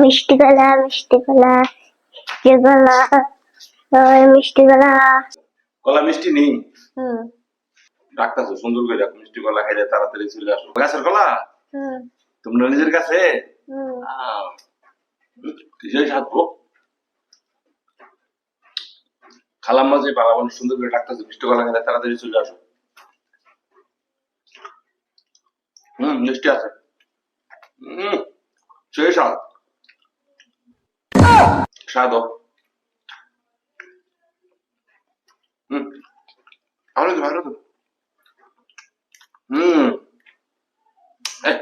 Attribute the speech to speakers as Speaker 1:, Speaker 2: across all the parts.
Speaker 1: মিষ্টি গলা মিষ্টি গলা মিষ্টি গলা মিষ্টি গলা।
Speaker 2: কলা মিষ্টি নেই।
Speaker 1: হুম।
Speaker 2: ডাক্তার সুন্দর করে রাখো মিষ্টি কলা খাইলে তাড়াতাড়ি চলে আসো। গাছের
Speaker 1: হুম।
Speaker 2: তোমরা নিজের কাছে? কিসের গো? খালাম্মা যে মানুষ সুন্দর করে ডাক্তার মিষ্টি কলা খাইলে তাড়াতাড়ি চলে আসো। হম মিষ্টি আছে। হম সেই স্বাদ স্বাদ ও। হুম ভালো তো ভালো তো হুম এই,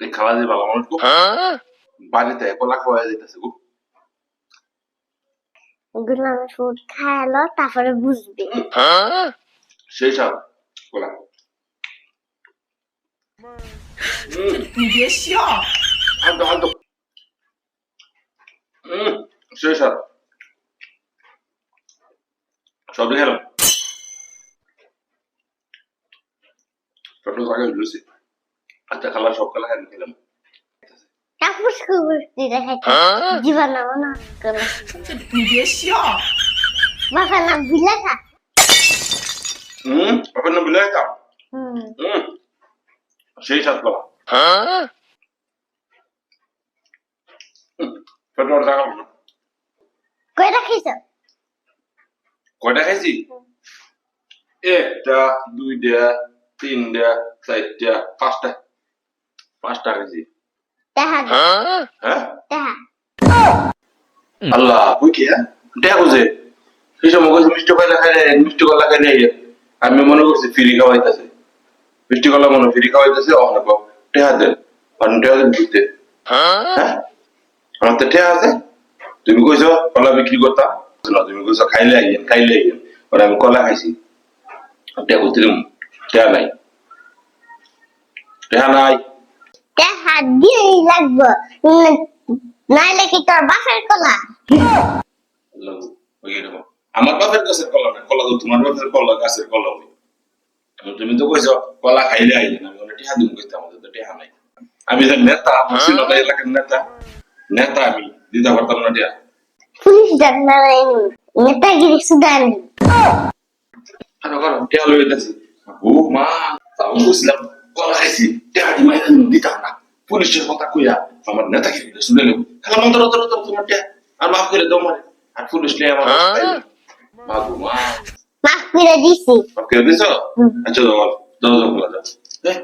Speaker 2: এই খাওয়া দিয়ে বাবা মানুষ গো বাড়িতে কলা খাওয়া যেতেছে গো
Speaker 1: এগুলো আমি ফুড খায়ালো তারপরে বুঝবে
Speaker 2: সেই সব কলা হুম
Speaker 3: 你别笑，
Speaker 2: হালতো হালতো হুম ছয় সাত সব লিখে এলাম টোটাল কয়টা লুচি আচ্ছা খালা সব খালা খাই খেলাম সেই সাত
Speaker 1: বাবা
Speaker 2: কয়টা খাইছি একটা দুইটা তিনটা চারটা পাঁচটা পাঁচটা খাইছি আল্লাহ কি দেখা কইছে মিষ্টি কলা খাইলে মিষ্টি কলা খাইলে আমি মনে করছি ফ্রি খাওয়াইতেছে মিষ্টি কলা মনে ফ্রি খাওয়াইতেছে অনেক টেহা দেন অনেক টেহা দেন বুঝতে হ্যাঁ আমার তো টেহা আছে তুমি কইছো কলা বিক্রি করতাম তুমি কইছো খাইলে আইয়েন খাইলে আইয়েন পরে আমি কলা খাইছি টেহা করতে টেহা নাই টেহা নাই
Speaker 1: দেখা দিয়েই লাগবো নাইলে কি তোর বাপের কলা
Speaker 2: আল্লাহ, ওই এরকম। আমার বাপের গাছের কলা না কলা তো তোমার বাপের কলা গাছের কলা ওই তুমি তো কইছো কলা খাইলে আইলে না আমি টিহা দিব কইতে আমাদের তো টিহা নাই আমি যে নেতা এলাকার নেতা নেতা আমি দিতে পারতাম না টিহা
Speaker 1: পুলিশ ডাক না নেতাগিরি সুদান
Speaker 2: আরও করো টিহা লই যাচ্ছি ও মা তাও বুঝলাম। কলা খাইছি টিহা দি মাইনা দিতাম না। পুলিশের কথা কইয়া আমার নেতা শুনে নেব। খালা মন্তর তোর তোর তোমার আর মাফ করে দাও মারে আর পুলিশ নিয়ে আমার মা গো মা।
Speaker 1: মাফ করে দিছি।
Speaker 2: মাফ করে দিছো? আচ্ছা দাও দাও দাও দাও হ্যাঁ